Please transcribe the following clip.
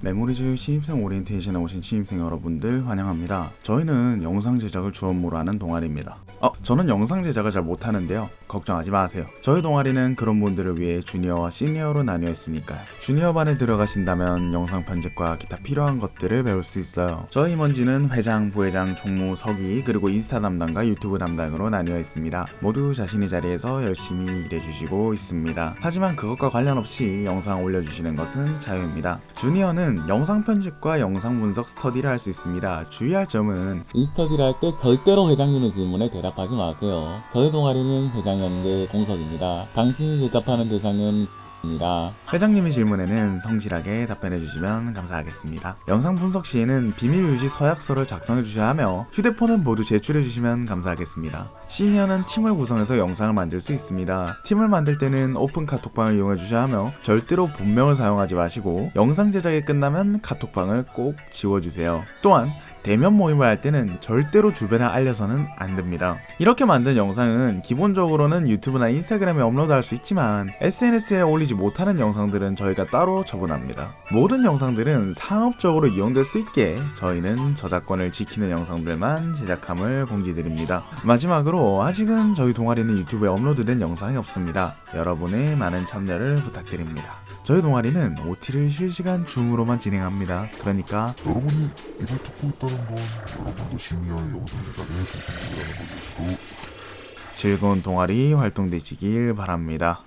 메모리즈 신입생 오리엔테이션에 오신 신입생 여러분들 환영합니다. 저희는 영상 제작을 주 업무로 하는 동아리입니다. 어, 저는 영상 제작을 잘 못하는데요. 걱정하지 마세요. 저희 동아리는 그런 분들을 위해 주니어와 시니어로 나뉘어 있으니까요. 주니어 반에 들어가신다면 영상 편집과 기타 필요한 것들을 배울 수 있어요. 저희 임원진은 회장, 부회장, 총무, 서기, 그리고 인스타 담당과 유튜브 담당으로 나뉘어 있습니다. 모두 자신의 자리에서 열심히 일해주시고 있습니다. 하지만 그것과 관련 없이 영상 올려주시는 것은 자유입니다. 주니어는 영상 편집과 영상 분석 스터디를 할 수 있습니다. 주의할 점은 인스터디를 할 때 절대로 회장님의 질문에 대답하지 마세요. 저희 동아리는 없는데 공석입니다. 당신이 대답하는 대상은 입니다. 회장님의 질문에는 성실하게 답변해 주시면 감사하겠습니다. 영상 분석 시에는 비밀 유지 서약서를 작성해 주셔야 하며 휴대폰은 모두 제출해 주시면 감사하겠습니다. 시니어는 팀을 구성해서 영상을 만들 수 있습니다. 팀을 만들 때는 오픈 카톡방을 이용해 주셔야 하며 절대로 본명을 사용하지 마시고 영상 제작이 끝나면 카톡방을 꼭 지워 주세요. 또한 대면 모임을 할 때는 절대로 주변에 알려서는 안 됩니다. 이렇게 만든 영상은 기본적으로는 유튜브나 인스타그램에 업로드할 수 있지만 SNS에 올리 지 못하는 영상들은 저희가 따로 처분합니다. 모든 영상들은 상업적으로 이용될 수 있게 저희는 저작권을 지키는 영상들만 제작함을 공지드립니다. 마지막으로 아직은 저희 동아리는 유튜브에 업로드된 영상이 없습니다. 여러분의 많은 참여를 부탁드립니다. 저희 동아리는 OT를 실시간 줌으로만 진행합니다. 그러니까 여러분이 이걸 듣고 있다는 건 여러분도 시니어의 영상 제작에 된다는 것일지도 즐거운 동아리 활동 되시길 바랍니다.